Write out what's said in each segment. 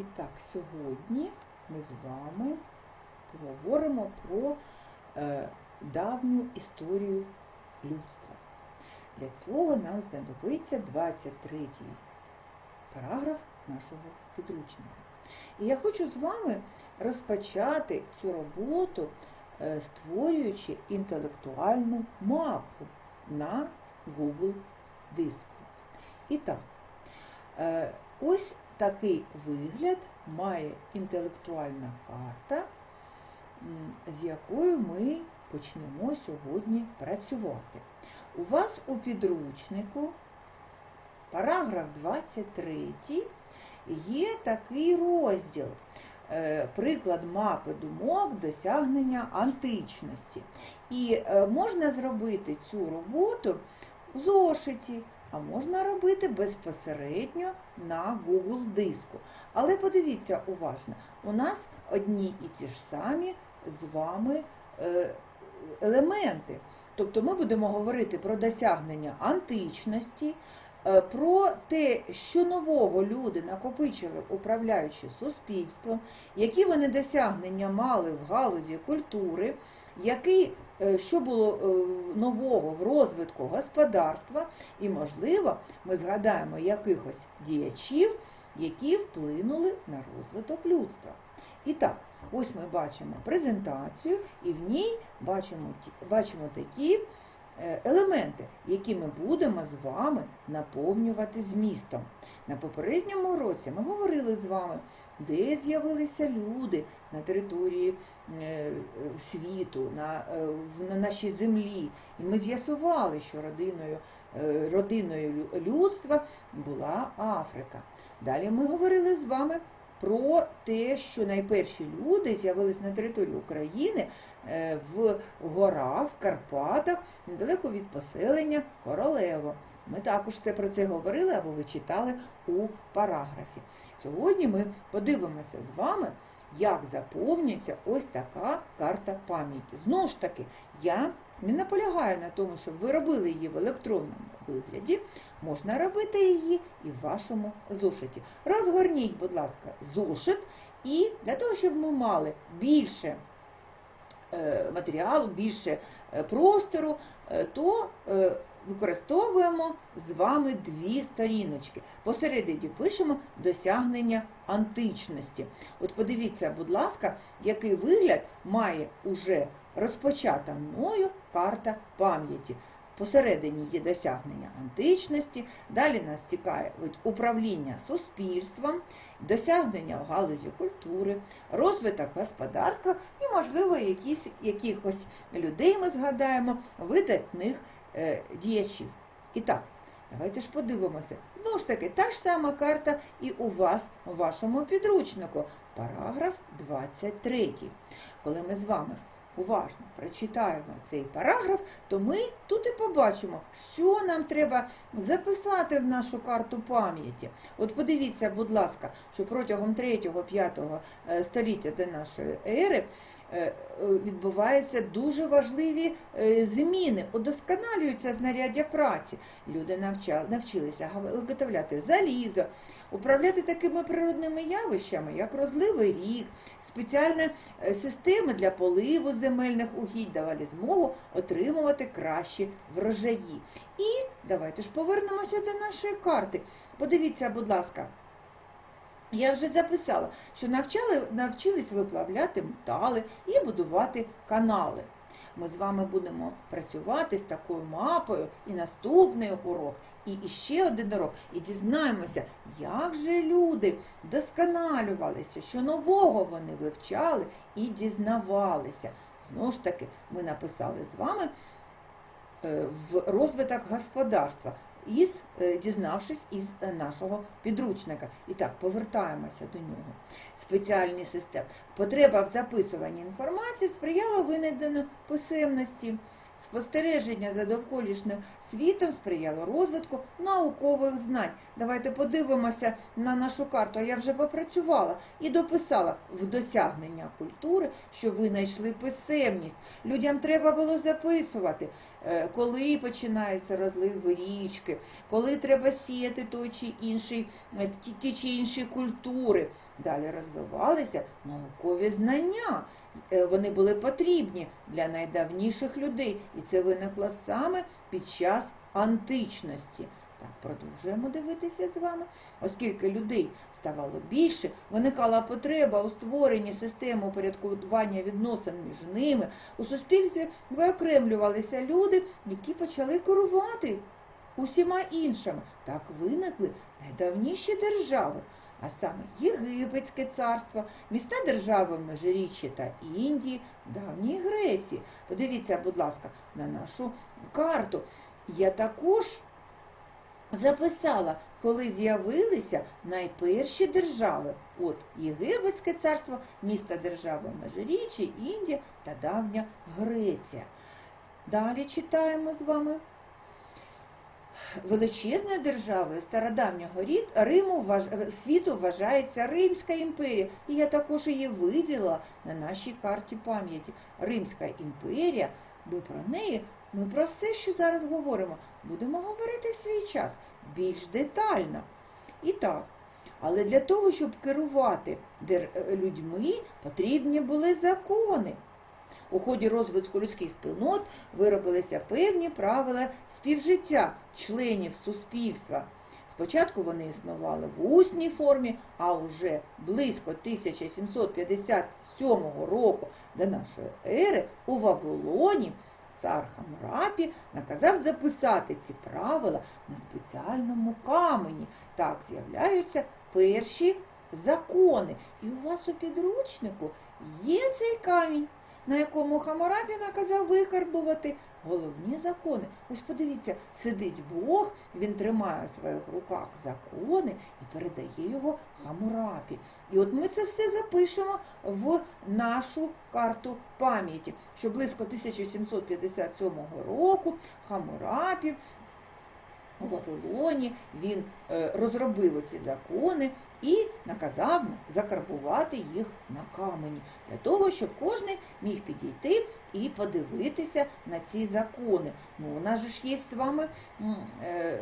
І так, сьогодні ми з вами поговоримо про е, давню історію людства. Для цього нам знадобиться 23 параграф нашого підручника. І я хочу з вами розпочати цю роботу, е, створюючи інтелектуальну мапу на Google диску. І так, е, ось такий вигляд має інтелектуальна карта, з якою ми почнемо сьогодні працювати. У вас у підручнику, параграф 23, є такий розділ. е, Приклад мапи думок досягнення античності. І е, можна зробити цю роботу в зошиті, а можна робити безпосередньо на Google диску. Але подивіться уважно, у нас одні і ті ж самі з вами е, елементи. Тобто ми будемо говорити про досягнення античності, е, про те, що нового люди накопичили, управляючи суспільством, які вони досягнення мали в галузі культури, який, е, що було е, нового в розвитку господарства, і, можливо, ми згадаємо якихось діячів, які вплинули на розвиток людства. І так, ось ми бачимо презентацію, і в ній бачимо, бачимо такі елементи, які ми будемо з вами наповнювати змістом. На попередньому році ми говорили з вами, де з'явилися люди на території е, світу, на, е, на нашій землі. І ми з'ясували, що родиною, е, родиною людства була Африка. Далі ми говорили з вами про те, що найперші люди з'явились на території України е, в горах, в Карпатах, недалеко від поселення Королево. Ми також це про це говорили або ви читали у параграфі. Сьогодні ми подивимося з вами, як заповнюється ось така карта пам'яті. Знову ж таки, я не наполягаю на тому, щоб ви робили її в електронному вигляді. Можна робити її і в вашому зошиті. Розгорніть, будь ласка, зошит, і для того, щоб ми мали більше е, матеріалу, більше е, простору, е, то використовуємо з вами дві сторіночки. Посередині пишемо досягнення античності. От подивіться, будь ласка, який вигляд має уже розпочата мною карта пам'яті. Посередині є досягнення античності, далі нас цікавить управління суспільством, досягнення в галузі культури, розвиток господарства і, можливо, якісь, якихось людей ми згадаємо, видатних е, діячів. І так, давайте ж подивимося. Знову ж таки, та ж сама карта і у вас у вашому підручнику, параграф 23. Коли ми з вами уважно прочитаємо цей параграф, то ми тут і побачимо, що нам треба записати в нашу карту пам'яті. От подивіться, будь ласка, що протягом 3-5 е, століття до нашої ери відбуваються дуже важливі е, зміни, удосконалюються знаряддя праці. Люди навчали, навчилися виготовляти залізо, управляти такими природними явищами, як розливий рік, спеціальні е, системи для поливу земельних угідь давали змогу отримувати кращі врожаї. І давайте ж повернемося до нашої карти. Подивіться, будь ласка. Я вже записала, що навчали, навчились виплавляти метали і будувати канали. Ми з вами будемо працювати з такою мапою і наступний урок, і іще один урок, і дізнаємося, як же люди досконалювалися, що нового вони вивчали і дізнавалися. Знову ж таки, ми написали з вами е, в розвиток господарства, із, е, дізнавшись із е, нашого підручника. І так, повертаємося до нього. Спеціальні системи. Потреба в записуванні інформації сприяла винайденню писемності. Спостереження за довколишнім світом сприяло розвитку наукових знань. Давайте подивимося на нашу карту. Я вже попрацювала і дописала в досягнення культури, що ви знайшли писемність. Людям треба було записувати, коли починається розлив річки, коли треба сіяти той чи інший, е, ті, ті чи інші культури. далі розвивалися наукові знання. Е, Вони були потрібні для найдавніших людей, і це виникло саме під час античності. Так, продовжуємо дивитися з вами. Оскільки людей ставало більше, виникала потреба у створенні системи упорядкування відносин між ними. У суспільстві виокремлювалися люди, які почали керувати усіма іншими. Так виникли найдавніші держави, а саме Єгипетське царство, міста держави Межиріччя та Індії, давньої Греції. Подивіться, будь ласка, на нашу карту. Я також записала, коли з'явилися найперші держави. От Єгипетське царство, місто держави Межиріччя, Індія та давня Греція. Далі читаємо з вами. Величезною державою стародавнього Риму світу вважається Римська імперія. І я також її виділила на нашій карті пам'яті. Римська імперія, ми про неї, ми про все, що зараз говоримо, будемо говорити в свій час більш детально. І так, але для того, щоб керувати е, людьми, потрібні були закони. У ході розвитку людських спільнот виробилися певні правила співжиття членів суспільства. Спочатку вони існували в усній формі, а уже близько 1757 року до нашої ери у Вавилоні цар Хамурапі наказав записати ці правила на спеціальному камені. Так з'являються перші закони. І у вас у підручнику є цей камінь на якому Хамурапі наказав викарбувати головні закони. Ось подивіться, сидить Бог, він тримає в своїх руках закони і передає його Хамурапі. І от ми це все запишемо в нашу карту пам'яті, що близько 1757 року Хамурапі у Вавилоні він е, розробив ці закони і наказав закарбувати їх на камені, для того, щоб кожен міг підійти і подивитися на ці закони. Ну, у нас ж є з вами е,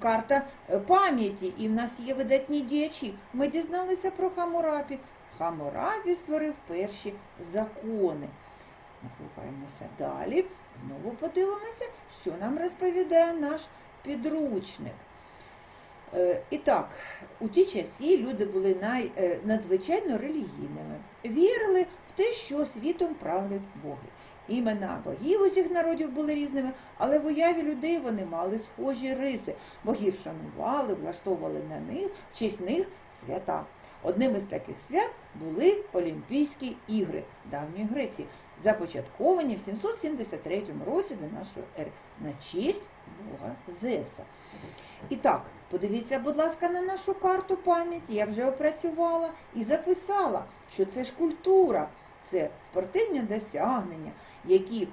карта е, пам'яті, і в нас є видатні діячі. Ми дізналися про Хамурапі. Хамурапі створив перші закони. Рухаємося далі. Знову подивимося, що нам розповідає наш підручник. Е, І так, у ті часі люди були най, е, надзвичайно релігійними, вірили в те, що світом правлять боги. Імена богів усіх народів були різними, але в уяві людей вони мали схожі риси. Богів шанували, влаштовували на них, в честь них свята. Одним із таких свят були Олімпійські ігри давньої Греції, започатковані в 773 році до нашої ери на честь бога Зевса. І так, подивіться, будь ласка, на нашу карту пам'яті. Я вже опрацювала і записала, що це ж культура, це спортивні досягнення, які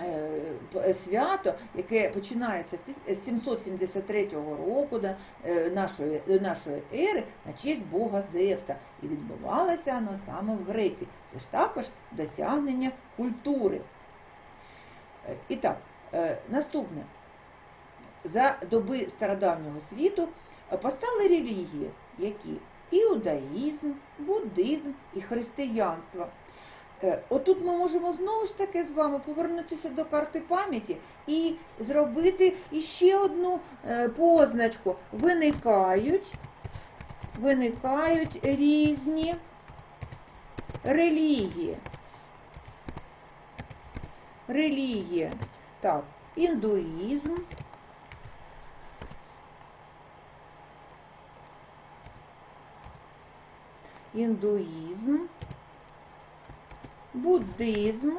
е, свято, яке починається з 773 року до е, нашої, нашої ери на честь Бога Зевса. І відбувалося воно саме в Греції. Це ж також досягнення культури. Е, І так, е, наступне. За доби стародавнього світу постали релігії, які іудаїзм, буддизм і християнство. Е, Отут ми можемо знову ж таки з вами повернутися до карти пам'яті і зробити іще одну е, позначку. Виникають, виникають різні релігії. Релігія. Так, індуїзм. Індуїзм, буддизм.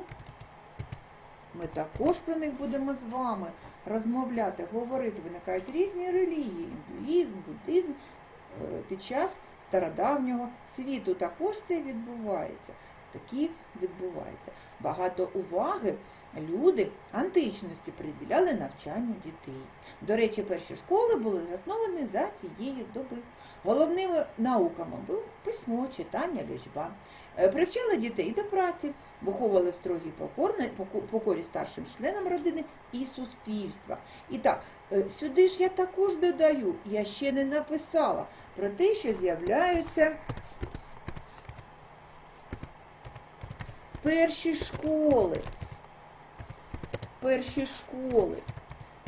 Ми також про них будемо з вами розмовляти, говорити. Виникають різні релігії, індуїзм, буддизм е, під час стародавнього світу. Також це відбувається. Такі відбувається. Багато уваги люди античності приділяли навчанню дітей. До речі, перші школи були засновані за цієї доби. Головними науками були письмо, читання, лічба. Е, Привчали дітей до праці, виховували строгій покорі старшим членам родини і суспільства. І так, е, сюди ж я також додаю, я ще не написала про те, що з'являються перші школи. Перші школи,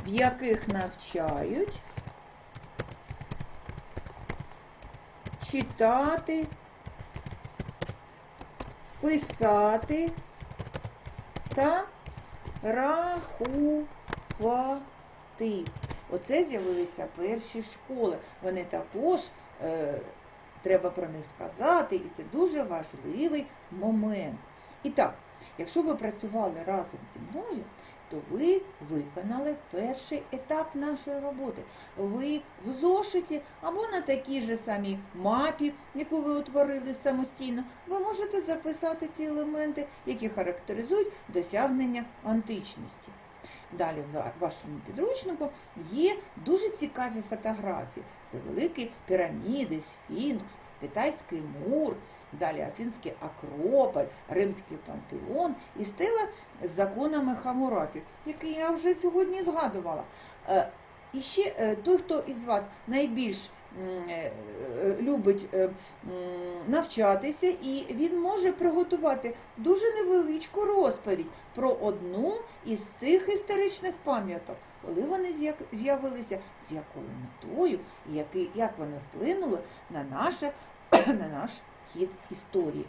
в яких навчають читати, писати та рахувати. Оце з'явилися перші школи. Вони також е, треба про них сказати, і це дуже важливий момент. І так, якщо ви працювали разом зі мною, то ви виконали перший етап нашої роботи. Ви в зошиті або на такій же самій мапі, яку ви утворили самостійно, ви можете записати ці елементи, які характеризують досягнення античності. Далі в вашому підручнику є дуже цікаві фотографії. Це великі піраміди, сфінкс, китайський мур, далі Афінський Акрополь, Римський пантеон і стела з законами Хамурапі, які я вже сьогодні згадувала. Е, І ще е, той, хто із вас найбільш е, любить навчатися, і він може приготувати дуже невеличку розповідь про одну із цих історичних пам'яток, коли вони з'явилися, з якою метою, і як вони вплинули на, наше, на наш хід історії.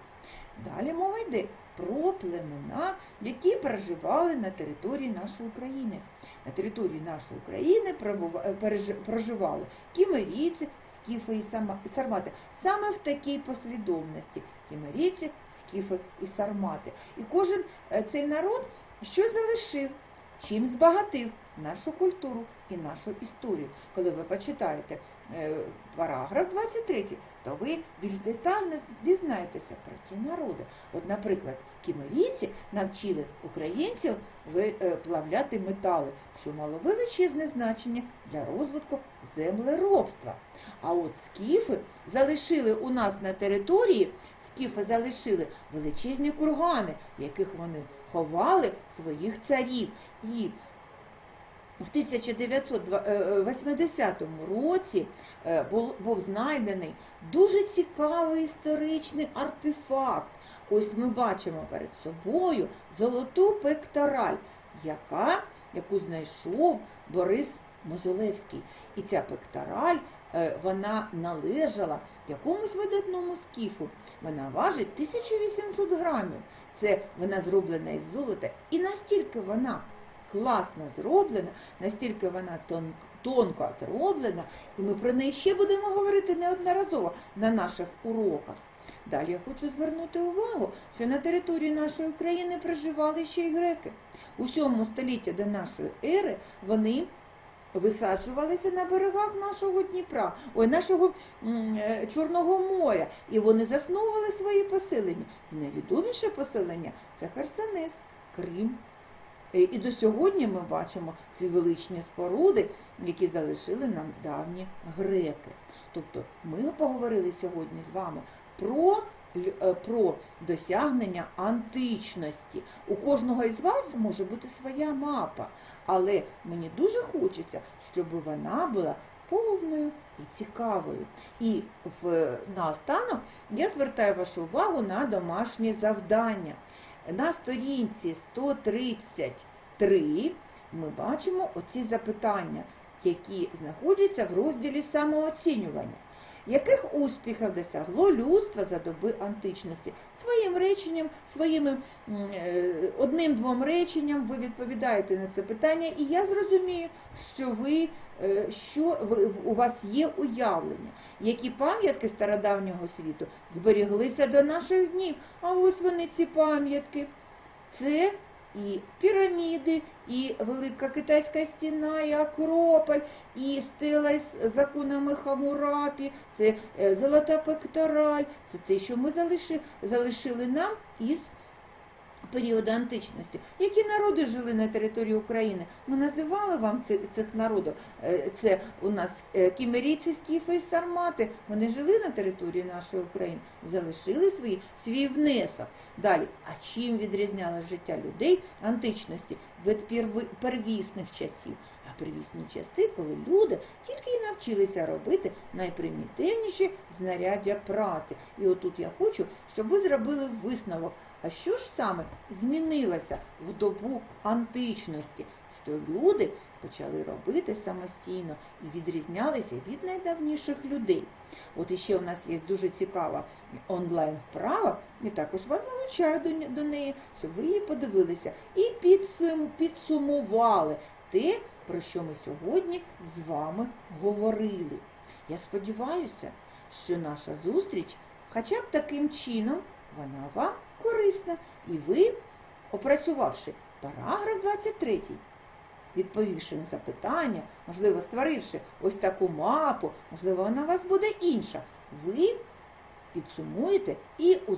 Далі мова йде про племена, які проживали на території нашої України. На території нашої України проживали кімерійці, скіфи і сармати. Саме в такій послідовності кімерійці, скіфи і сармати. І кожен е, цей народ що залишив, чим збагатив нашу культуру і нашу історію. Коли ви почитаєте е, параграф 23, то ви більш детально дізнаєтеся про ці народи. От, наприклад, кімерійці навчили українців ви- е, метали, що мало величезне значення для розвитку землеробства. А от скіфи залишили у нас на території, скіфи залишили величезні кургани, в яких вони ховали своїх царів. І в 1980 році е, був знайдений дуже цікавий історичний артефакт. Ось ми бачимо перед собою золоту пектораль, яка, яку знайшов Борис Мозолевський. І ця пектораль е, вона належала якомусь видатному скіфу. Вона важить 1800 грамів. Це вона зроблена із золота. І настільки вона класно зроблена, настільки вона тон, тонко зроблена, і ми про неї ще будемо говорити неодноразово на наших уроках. Далі я хочу звернути увагу, що на території нашої України проживали ще й греки. У 7 столітті до нашої ери вони висаджувалися на берегах нашого Дніпра, ой, нашого е, Чорного моря, і вони засновували свої поселення. І найвідоміше поселення це Херсонес, Крим. Е, І до сьогодні ми бачимо ці величні споруди, які залишили нам давні греки. Тобто ми поговорили сьогодні з вами про, е, про досягнення античності. У кожного із вас може бути своя мапа, але мені дуже хочеться, щоб вона була повною і цікавою. І в, наостанок я звертаю вашу увагу на домашнє завдання. На сторінці 133 ми бачимо оці запитання, які знаходяться в розділі самооцінювання. Яких успіхів досягло людство за доби античності? Своїм реченням, своїми е, одним-двом реченням ви відповідаєте на це питання, і я зрозумію, що ви е, що ви, у вас є уявлення, які пам'ятки стародавнього світу зберіглися до наших днів. А ось вони ці пам'ятки. Це і піраміди, і Велика Китайська стіна, і Акрополь, і стела з законами Хамурапі, це е, Золота пектораль, це те, що ми залишили, залишили нам із періоду античності. Які народи жили на території України? Ми називали вам цих, народів. Е, Це у нас е, кімерійці, скіфи і сармати. Вони жили на території нашої України, залишили свій, свій внесок. Далі, а чим відрізняло життя людей античності від первісних часів? А первісні часи, коли люди тільки і навчилися робити найпримітивніші знаряддя праці. І отут я хочу, щоб ви зробили висновок. А що ж саме змінилося в добу античності? Що люди почали робити самостійно і відрізнялися від найдавніших людей. От іще у нас є дуже цікава онлайн вправа, і також вас залучаю до, неї, щоб ви її подивилися і підсум, підсумували те, про що ми сьогодні з вами говорили. Я сподіваюся, що наша зустріч, хоча б таким чином, вона вам корисна, і ви, опрацювавши параграф 23, відповівши на запитання, можливо, створивши ось таку мапу, можливо, вона у вас буде інша, ви підсумуєте і у